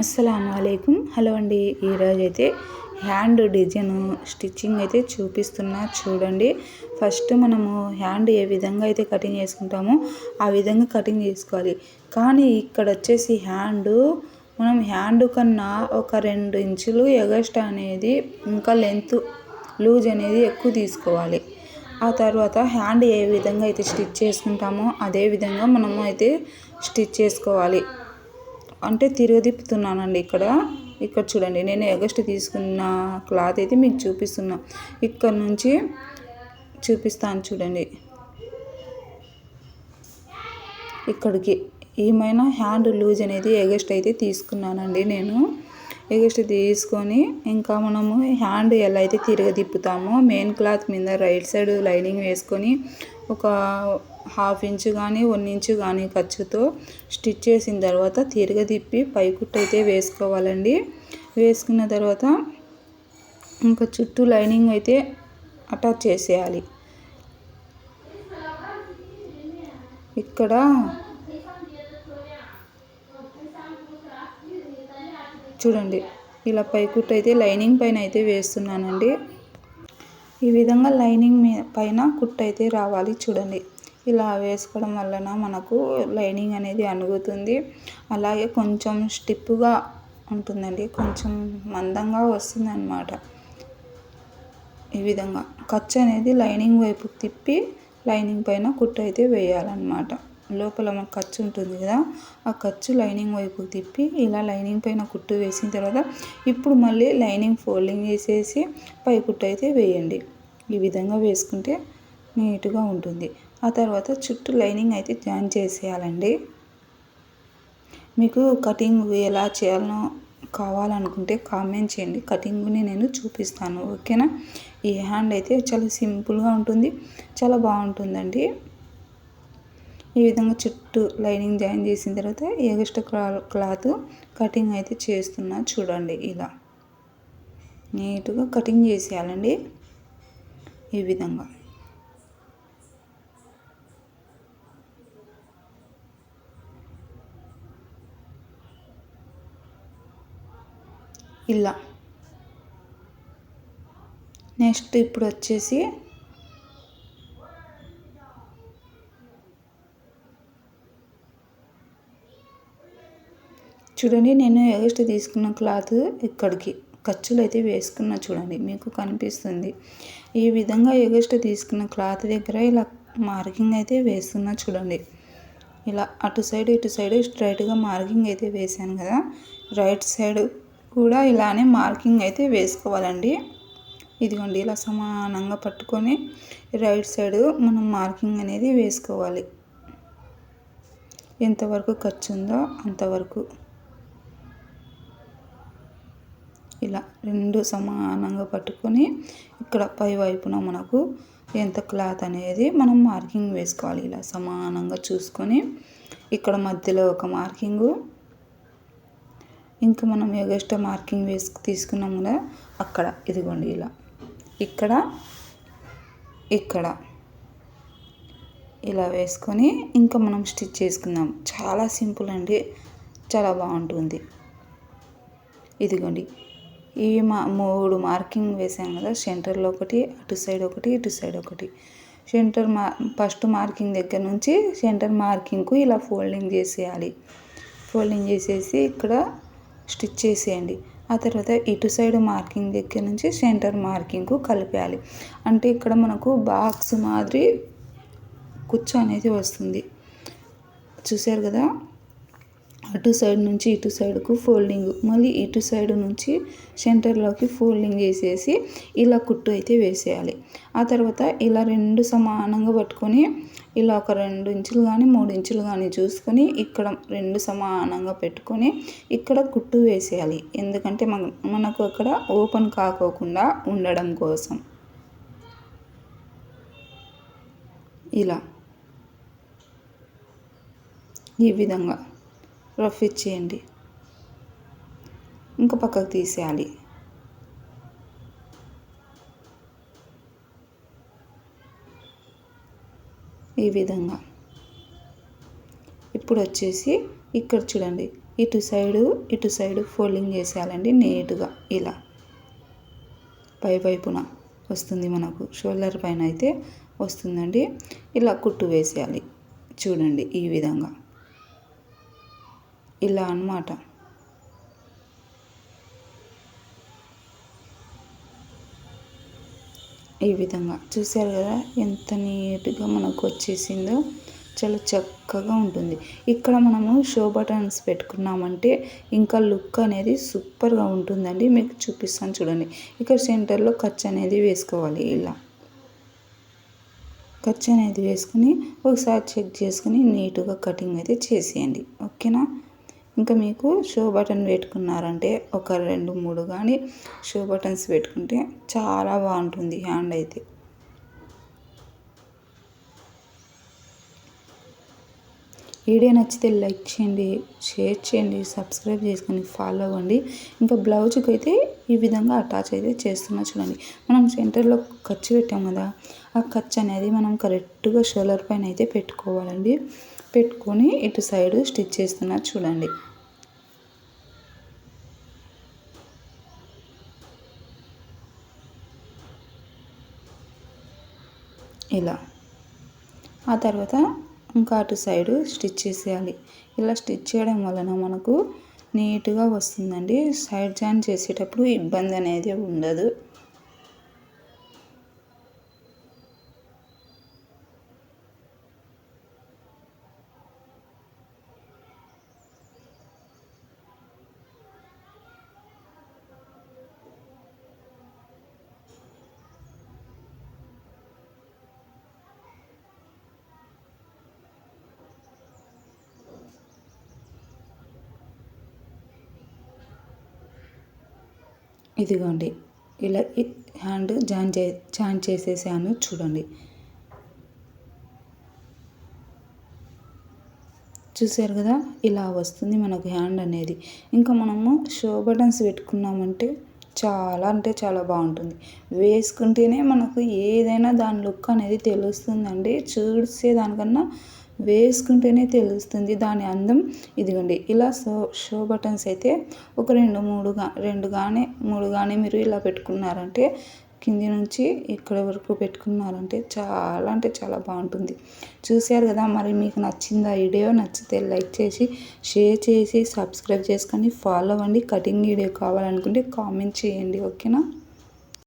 అస్సలం అయికుం హలో అండి ఈరోజు అయితే హ్యాండ్ డిజైన్ స్టిచ్చింగ్ అయితే చూపిస్తున్నా చూడండి. ఫస్ట్ మనము హ్యాండ్ ఏ విధంగా అయితే కటింగ్ చేసుకుంటామో ఆ విధంగా కటింగ్ చేసుకోవాలి. కానీ ఇక్కడ వచ్చేసి హ్యాండ్ మనం హ్యాండ్ కన్నా ఒక రెండు ఇంచులు ఎగస్ట్ అనేది ఇంకా లెంత్ లూజ్ అనేది ఎక్కువ తీసుకోవాలి. ఆ తర్వాత హ్యాండ్ ఏ విధంగా అయితే స్టిచ్ చేసుకుంటామో అదే విధంగా మనము అయితే స్టిచ్ చేసుకోవాలి. అంటే తిరగదిప్పుతున్నానండి ఇక్కడ. ఇక్కడ చూడండి నేను ఎగస్ట్ తీసుకున్న క్లాత్ అయితే మీకు చూపిస్తున్నా. ఇక్కడ నుంచి చూపిస్తాను చూడండి. ఇక్కడికి ఏమైనా హ్యాండ్ లూజ్ అనేది ఎగస్ట్ అయితే తీసుకున్నానండి నేను. ఎగస్ట్ తీసుకొని ఇంకా మనము హ్యాండ్ ఎలా అయితే తిరగదిప్పుతామో మెయిన్ క్లాత్ మీద రైట్ సైడ్ లైనింగ్ వేసుకొని ఒక హాఫ్ ఇంచు కానీ వన్ ఇంచు కానీ ఖర్చుతో స్టిచ్ చేసిన తర్వాత తిరగదిప్పి పైకుట్టు అయితే వేసుకోవాలండి. వేసుకున్న తర్వాత ఇంకా చుట్టూ లైనింగ్ అయితే అటాచ్ చేసేయాలి. ఇక్కడ చూడండి ఇలా పైకుట్టు అయితే లైనింగ్ పైన అయితే వేస్తున్నానండి. ఈ విధంగా లైనింగ్ మీ పైన కుట్టు అయితే రావాలి చూడండి. ఇలా వేసుకోవడం వలన మనకు లైనింగ్ అనేది అణుగుతుంది. అలాగే కొంచెం స్టిప్గా ఉంటుందండి. కొంచెం మందంగా వస్తుంది అన్నమాట ఈ విధంగా ఖర్చు అనేది లైనింగ్ వైపు తిప్పి లైనింగ్ పైన కుట్టు అయితే వేయాలన్నమాట. లోపల మనకు ఖర్చు ఉంటుంది కదా ఆ ఖర్చు లైనింగ్ వైపు తిప్పి ఇలా లైనింగ్ పైన కుట్టు వేసిన తర్వాత ఇప్పుడు మళ్ళీ లైనింగ్ ఫోల్డింగ్ చేసేసి పై కుట్టు అయితే వేయండి. ఈ విధంగా వేసుకుంటే నీట్గా ఉంటుంది. ఆ తర్వాత చుట్టూ లైనింగ్ అయితే జాయిన్ చేసేయాలండి. మీకు కటింగ్ ఎలా చేయాలనో కావాలనుకుంటే కామెంట్ చేయండి. కటింగ్ని నేను చూపిస్తాను. ఓకేనా? ఈ హ్యాండ్ అయితే చాలా సింపుల్గా ఉంటుంది. చాలా బాగుంటుందండి. ఈ విధంగా చుట్టూ లైనింగ్ జాయిన్ చేసిన తర్వాత ఎగస్ట్రా క్లాత్ కటింగ్ అయితే చేస్తున్నా చూడండి ఇలా. నీట్గా కటింగ్ చేసేయాలండి. ఈ విధంగా. ఇలా నెక్స్ట్ ఇప్పుడు వచ్చేసి చూడండి నేను ఎగస్ట్ తీసుకున్న క్లాత్ ఇక్కడికి. ఖర్చులు అయితే వేసుకున్నా చూడండి మీకు కనిపిస్తుంది. ఈ విధంగా ఎగస్ట్ తీసుకున్న క్లాత్ దగ్గర ఇలా మార్కింగ్ అయితే వేస్తున్నా చూడండి. ఇలా అటు సైడ్ ఇటు సైడ్ స్ట్రైట్గా మార్కింగ్ అయితే వేసాను కదా. రైట్ సైడ్ కూడా ఇలానే మార్కింగ్ అయితే వేసుకోవాలండి. ఇదిగోండి ఇలా సమానంగా పట్టుకొని రైట్ సైడ్ మనం మార్కింగ్ అనేది వేసుకోవాలి. ఎంతవరకు ఖర్చు ఉందో అంతవరకు. ఇలా రెండు సమానంగా పట్టుకొని ఇక్కడ పై వైపున మనకు ఎంత క్లాత్ అనేది మనం మార్కింగ్ వేసుకోవాలి. ఇలా సమానంగా చూసుకొని ఇక్కడ మధ్యలో ఒక మార్కింగు ఇంకా మనం ఎగస్ట్రా మార్కింగ్ వేసి తీసుకున్నాం కదా అక్కడ ఇదిగోండి ఇలా. ఇక్కడ ఇక్కడ. ఇలా వేసుకొని ఇంకా మనం స్టిచ్ చేసుకుందాం. చాలా సింపుల్ అండి. చాలా బాగుంటుంది. ఇదిగోండి. ఈ మా మూడు మార్కింగ్ వేసాం కదా సెంటర్లో ఒకటి అటు సైడ్ ఒకటి ఇటు సైడ్ ఒకటి. సెంటర్ మా ఫస్ట్ మార్కింగ్ దగ్గర నుంచి సెంటర్ మార్కింగ్కు ఇలా ఫోల్డింగ్ చేసేయాలి. ఫోల్డింగ్ చేసేసి ఇక్కడ స్టిచ్ చేసేయండి. ఆ తర్వాత ఇటు సైడ్ మార్కింగ్ దగ్గర నుంచి సెంటర్ మార్కింగ్కు కలిపేయాలి. అంటే ఇక్కడ మనకు బాక్స్ మాదిరి కుచ్చు అనేది వస్తుంది. చూసారు కదా? అటు సైడ్ నుంచి ఇటు సైడ్కు ఫోల్డింగ్. మళ్ళీ ఇటు సైడ్ నుంచి సెంటర్లోకి ఫోల్డింగ్ చేసేసి ఇలా కుట్టు అయితే వేసేయాలి. ఆ తర్వాత ఇలా రెండు సమానంగా పట్టుకొని ఇలా ఒక రెండు ఇంచులు కానీ మూడు ఇంచులు కానీ చూసుకొని ఇక్కడ రెండు సమానంగా పెట్టుకొని ఇక్కడ కుట్టు వేసేయాలి. ఎందుకంటే మనకు అక్కడ ఓపెన్ కాకోకుండా ఉండడం కోసం. ఇలా. ఈ విధంగా రఫ్ ఇచ్చేయండి. ఇంకా పక్కకు తీసేయాలి. ఈ విధంగా. ఇప్పుడు వచ్చేసి ఇక్కడ చూడండి. ఇటు సైడు ఇటు సైడు ఫోల్డింగ్ చేసేయాలండి నీట్గా ఇలా. పై వైపున వస్తుంది మనకు. షోల్డర్ పైన అయితే వస్తుందండి. ఇలా కుట్టు వేసేయాలి. చూడండి ఈ విధంగా. ఇలా అన్నమాట. ఈ విధంగా. చూసారు కదా ఎంత నీట్గా మనకు వచ్చేసిందో. చాలా చక్కగా ఉంటుంది. ఇక్కడ మనము షో బటన్స్ పెట్టుకున్నామంటే ఇంకా లుక్ అనేది సూపర్గా ఉంటుందండి. మీకు చూపిస్తాను చూడండి. ఇక్కడ సెంటర్లో ఖర్చు అనేది వేసుకోవాలి. ఇలా ఖర్చు అనేది వేసుకుని ఒకసారి చెక్ చేసుకుని నీట్గా కటింగ్ అయితే చేసేయండి. ఓకేనా? ఇంకా మీకు షో బటన్ పెట్టుకున్నారంటే ఒక రెండు మూడు కానీ షో బటన్స్ పెట్టుకుంటే చాలా బాగుంటుంది హ్యాండ్ అయితే. వీడియో నచ్చితే లైక్ చేయండి షేర్ చేయండి సబ్స్క్రైబ్ చేసుకొని ఫాలో అవ్వండి. ఇంకా బ్లౌజ్కి అయితే ఈ విధంగా అటాచ్ అయితే చేస్తున్నా చూడండి. మనం సెంటర్లో ఖర్చు పెట్టాం కదా ఆ ఖర్చు అనేది మనం కరెక్ట్గా షోలర్ పైన అయితే పెట్టుకోవాలండి. పెట్టుకొని ఇటు సైడ్ స్టిచ్ చేస్తున్నా చూడండి. ఇలా. ఆ తర్వాత ఇంకా అటు సైడు స్టిచ్ చేసేయాలి. ఇలా స్టిచ్ చేయడం వలన మనకు నీట్గా వస్తుందండి. సైడ్ జాయిన్ చేసేటప్పుడు ఇబ్బంది అనేది ఉండదు. ఇదిగోండి. ఇలా హ్యాండ్ జాయిన్ చే జాయిన్ చేసేసాను చూడండి. చూసారు కదా? ఇలా వస్తుంది మనకు హ్యాండ్ అనేది. ఇంకా మనము షో బటన్స్ పెట్టుకున్నామంటే చాలా అంటే చాలా బాగుంటుంది. వేసుకుంటేనే మనకు ఏదైనా దాని లుక్ అనేది తెలుస్తుందండి. చూసే దానికన్నా వేసుకుంటేనే తెలుస్తుంది దాని అందం. ఇదిగోండి ఇలా షో షో బటన్స్ అయితే ఒక రెండు మూడుగా రెండు కానీ మూడు కానీ మీరు ఇలా పెట్టుకున్నారంటే కింది నుంచి ఇక్కడ వరకు పెట్టుకున్నారంటే చాలా అంటే చాలా బాగుంటుంది. చూశారు కదా మరి మీకు నచ్చిందా వీడియో నచ్చితే లైక్ చేసి షేర్ చేసి సబ్స్క్రైబ్ చేసుకొని ఫాలో అవ్వండి. కటింగ్ వీడియో కావాలనుకుంటే కామెంట్ చేయండి ఓకేనా?